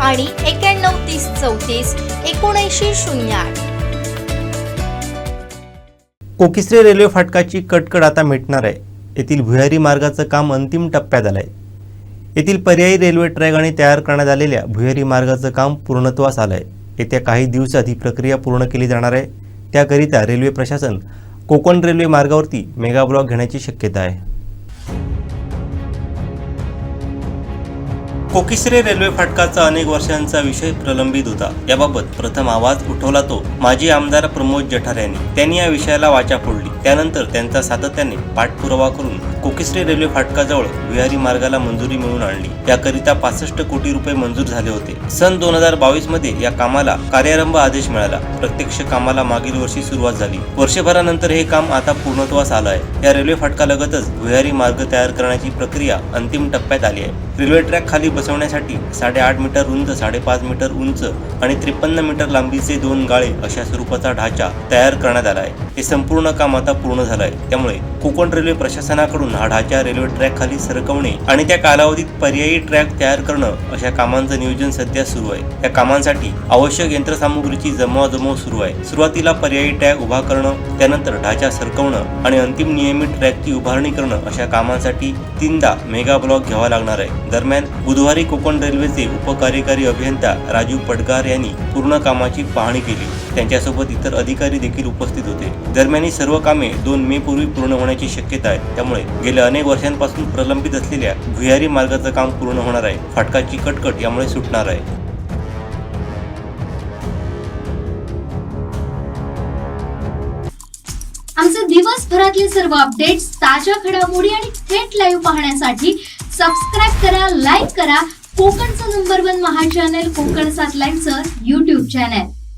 आणि एक्याण्णव तीस चौतीस एकोणऐंशी शून्य आठ. कोकिसरे रेल्वे फाटकाची कटकड आता मिटणार आहे. येथील भुयारी मार्गाचं काम अंतिम टप्प्यात आलं आहे येथील पर्यायी रेल्वे ट्रॅक आणि तयार करण्यात आलेल्या भुयारी मार्गाचं काम पूर्णत्वास आलं आहे येत्या काही दिवसात ही प्रक्रिया पूर्ण केली जाणार आहे. त्याकरिता रेल्वे प्रशासन कोकण रेल्वे मार्गावरती मेगाब्लॉक घेण्याची शक्यता आहे. कोकिसरे रेल्वे फाटकाचा अनेक वर्षांचा विषय प्रलंबित होता. याबाबत प्रथम आवाज उठवला तो माजी आमदार प्रमोद जठार यांनी. त्यांनी या विषयाला वाचा फोडली. त्यानंतर त्यांचा सातत्याने पाठपुरावा करून कोकिस्टे रेल्वे फाटकाजवळ विहारी मार्गाला मंजुरी मिळवून आणली. याकरिता पासष्ट कोटी रुपये मंजूर झाले होते. सन दोन हजार बावीसमध्ये या कामाला कार्यारंभ आदेश मिळाला. प्रत्यक्ष कामाला मागील वर्षी सुरुवात झाली. वर्षभरानंतर हे काम आता पूर्णत्वास आलं आहे. या रेल्वे फाटकालगतच भुयारी मार्ग तयार करण्याची प्रक्रिया अंतिम टप्प्यात आली आहे. रेल्वे ट्रॅक खाली बसवण्यासाठी साडेआठ मीटर रुंद साडेपाच मीटर उंच आणि त्रेपन्न मीटर लांबीचे दोन गाळे अशा स्वरूपाचा ढाचा तयार करण्यात आला आहे. हे संपूर्ण काम आता पूर्ण झालं आहे. त्यामुळे कोकण रेल्वे प्रशासनाकडून झाडाच्या रेल्वे ट्रॅक खाली सरकवणे आणि त्या कालावधीत पर्यायी ट्रॅक तयार करणं अशा कामांचं नियोजन सध्या सुरू आहे. या कामांसाठी आवश्यक यंत्रसामुग्रीची जमवाजमव सुरू आहे. सुरुवातीला पर्यायी ट्रॅक उभा करणं त्यानंतर ढाचा सरकवणं आणि अंतिम नियमित ट्रॅकची उभारणी करणं अशा कामांसाठी तीनदा मेगा ब्लॉक घ्यावा लागणार आहे. दरम्यान बुधवारी कोकण रेल्वेचे उपकार्यकारी अभियंता राजू पडगार यांनी पूर्ण कामाची पाहणी केली. त्यांच्यासोबत इतर अधिकारी देखील उपस्थित होते. दरम्यान ही सर्व कामे दोन मे पूर्वी पूर्ण होण्याची शक्यता आहे. त्यामुळे गेल्या अनेक वर्षांपासून प्रलंबित असलेल्या भुयारी मार्गाचं काम पूर्ण होणार आहे. फाटकाची कटकट यामुळे सुटणार आहे. आमचे दिवसभरातले सर्व अपडेट्स ताज्या घडामोडी आणि थेट लाईव्ह पाहण्यासाठी सबस्क्राईब करा लाईक करा. कोकणचं number one Maha channel Konkan सात लाईनचं युट्यूब चॅनल